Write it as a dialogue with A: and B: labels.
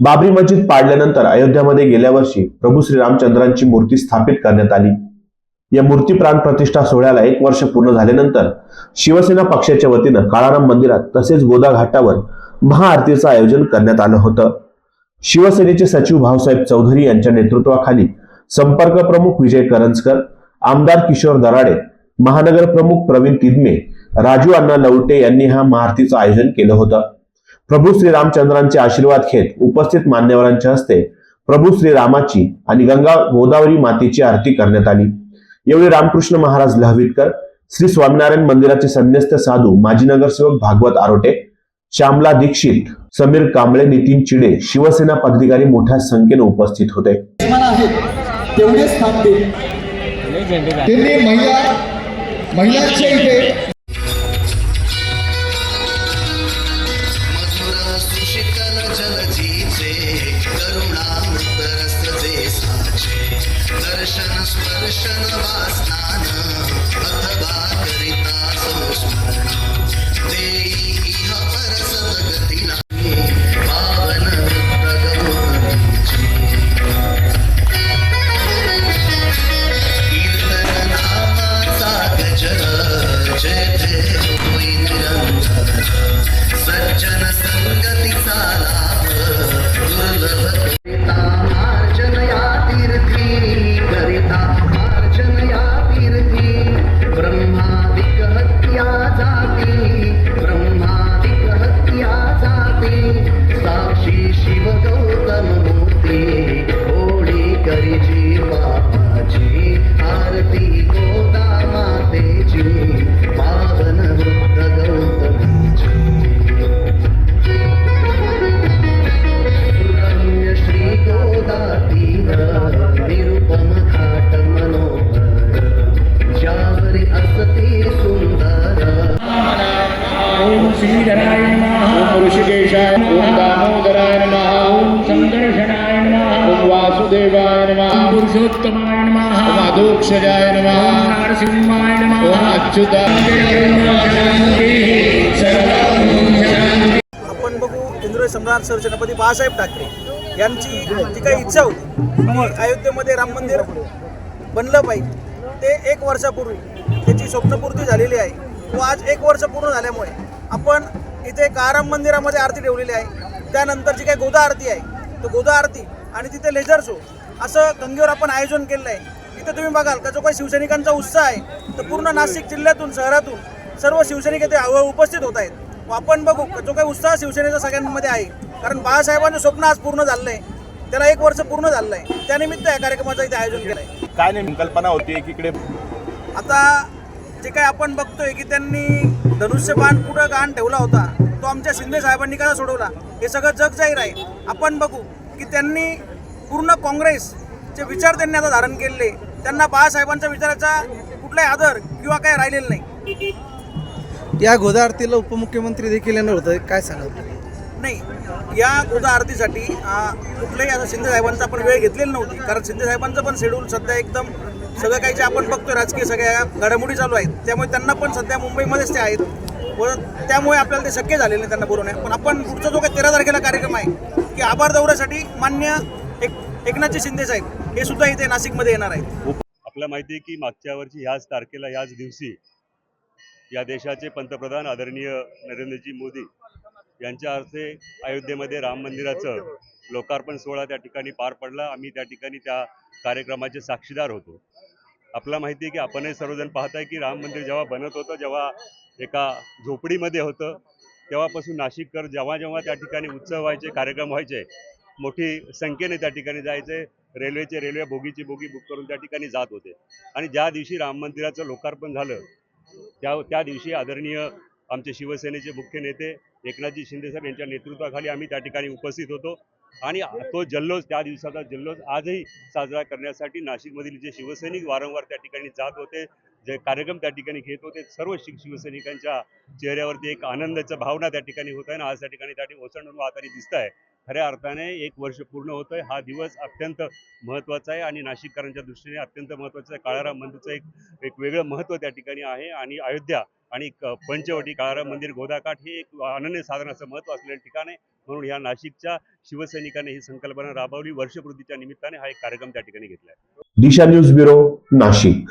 A: बाबरी मस्जिद पाडल्यानंतर अयोध्यामध्ये गेल्या वर्षी प्रभू श्री रामचंद्रांची मूर्ती स्थापित करण्यात आली. या मूर्ती प्राण प्रतिष्ठा सोहळ्याला एक वर्ष पूर्ण झाल्यानंतर शिवसेना पक्षाच्या वतीनं काळाराम मंदिरात तसेच गोदा घाटावर महाआरतीचं आयोजन करण्यात आलं होतं. शिवसेनेचे सचिव भाऊसाहेब चौधरी यांच्या नेतृत्वाखाली संपर्क प्रमुख विजय करंजकर आमदार किशोर दराडे महानगर प्रमुख प्रवीण किदमे राजू अण्णा लवटे यांनी हा महाआरतीचं आयोजन केलं होतं. प्रभू श्री रामचंद्रांचे आशीर्वाद घेत उपस्थित मान्यवरांच्या हस्ते प्रभू श्री रामाची आणि गंगा गोदावरी मातेची आरती करण्यात आली. यावेळी रामकृष्ण महाराज लहवीतकर श्री स्वामीनारायण मंदिराचे संन्यस्त साधू माजी नगरसेवक भागवत आरोटे श्यामला दीक्षित समीर कांबळे नितीन चिडे शिवसेना पदाधिकारी मोठ्या संख्येने उपस्थित होते.
B: तेवढेच महिला महिलांच्या इथे
C: दर्शन स्पर्शन वासनान
D: पुरुषोत्तमाय नमः।
B: नमः।
D: नरसिंहाय नमः।
E: आपण बघू हिंदू सम्राट सरसेनापती बाळासाहेब ठाकरे यांची जी काही इच्छा होती अयोध्येमध्ये राम मंदिर बनलं पाहिजे. ते एक वर्षापूर्वी त्याची स्वप्नपूर्ती झालेली आहे. व आज एक वर्ष पूर्ण झाल्यामुळे आपण इथे काराम मंदिरामध्ये आरती ठेवलेली आहे. त्यानंतर जी काही गोदा आरती आहे. तो गोदा आरती आणि तिथे लेझर शो असं गंगेवर आपण आयोजन केलेलं आहे इथे तुम्ही बघाल का जो काही शिवसैनिकांचा उत्साह आहे तर पूर्ण नाशिक जिल्ह्यातून शहरातून सर्व शिवसैनिक इथे अव- उपस्थित होत आहेत. व आपण बघू जो काही उत्साह शिवसेनेचा सगळ्यांमध्ये आहे कारण बाळासाहेबांचं स्वप्न आज पूर्ण झालं आहे त्याला एक वर्ष पूर्ण झालं आहे त्यानिमित्त या कार्यक्रमाचं इथे आयोजन केलं आहे
F: काय नेमकी कल्पना होती एकीकडे
E: आता जे काही आपण बघतोय की त्यांनी धनुष्यबाण कुठं गाण ठेवला होता तो आमच्या शिंदे साहेबांनी कसा सोडवला हे सगळं जग जाहीर आहे. आपण बघू की त्यांनी पूर्ण काँग्रेसचे विचार त्यांनी आता धारण केलेले. त्यांना बाळासाहेबांच्या विचाराचा कुठलाही आदर किंवा काही राहिलेला नाही.
G: या गोदा आरतीला उपमुख्यमंत्री देखील येणार होतं काय सांगाल?
E: नाही या गोदा आरतीसाठी आ, कुठल्याही आता शिंदे साहेबांचा आपण वेळ घेतलेली नव्हती. कारण शिंदे साहेबांचं पण शेड्यूल सध्या एकदम सगळं काही जे आपण बघतोय राजकीय सगळ्या घडामोडी चालू आहेत. त्यामुळे त्यांना पण सध्या मुंबईमध्येच ते आहेत. व त्यामुळे आपल्याला ते शक्य झालेलं नाही त्यांना बोलवणे पण आपण पुढचा जो काही तेरा तारखेला कार्यक्रम आहे की आभार दौऱ्यासाठी मान्य एक एकनाथजी शिंदे साहेब हे सुद्धा इथे नाशिकमध्ये येणार आहेत.
H: आपल्याला माहिती आहे की मागच्या वर्षी ह्याच तारखेला ह्याच दिवशी या देशाचे पंतप्रधान आदरणीय नरेंद्रजी मोदी यांच्या हस्ते अयोध्येमध्ये राम मंदिराचं लोकार्पण सोहळा त्या ठिकाणी पार पडला. आम्ही त्या ठिकाणी त्या कार्यक्रमाचे साक्षीदार होतो. आपल्याला माहिती आहे की आपणही सर्वजण पाहताय की राम मंदिर जेव्हा बनत होतं जेव्हा एका झोपडीमध्ये होतं तेव्हापासून नाशिककर जेव्हा जेव्हा त्या ठिकाणी उत्सव व्हायचे कार्यक्रम व्हायचे मोठी संख्येने त्या ठिकाणी जायचे. रेल्वेचे रेल्वे बोगीची बोगी बुक करून त्या ठिकाणी जात होते. आणि ज्या दिवशी राम मंदिराचं लोकार्पण झालं त्या त्या दिवशी आदरणीय आमचे शिवसेनेचे मुख्य नेते एकनाथजी शिंदेसाहेब यांच्या नेतृत्वाखाली आम्ही त्या ठिकाणी उपस्थित होतो. आणि तो जल्लोष त्या दिवसाचा जल्लोष आजही साजरा करण्यासाठी नाशिकमधील जे शिवसैनिक वारंवार त्या ठिकाणी जात होते जे कार्यक्रम त्या ठिकाणी घेत होते सर्व शिव शिवसैनिकांच्या चेहऱ्यावरती एक आनंदाचा भावना त्या ठिकाणी होत आहे. आणि आज त्या ठिकाणी त्या ठिकाणी ओसंडून वाहताना दिसत आहे. खऱ्या अर्थाने एक वर्ष पूर्ण होत आहे हा दिवस अत्यंत महत्त्वाचा आहे आणि नाशिककरांच्या दृष्टीने अत्यंत महत्त्वाचा आहे. काळाराम मंदिरचं एक एक वेगळं महत्त्व त्या ठिकाणी आहे आणि अयोध्या आणि पंचवटी काळाराम मंदिर गोदाकाठ हे एक अनन्य साधनाचं महत्त्व असलेलं ठिकाण आहे. म्हणून या नाशिकच्या शिवसैनिकांनी ही संकल्पना राबवली. वर्षपूर्तीच्या निमित्ताने हा एक कार्यक्रम त्या ठिकाणी घेतला आहे.
A: Disha news bureau Nashik.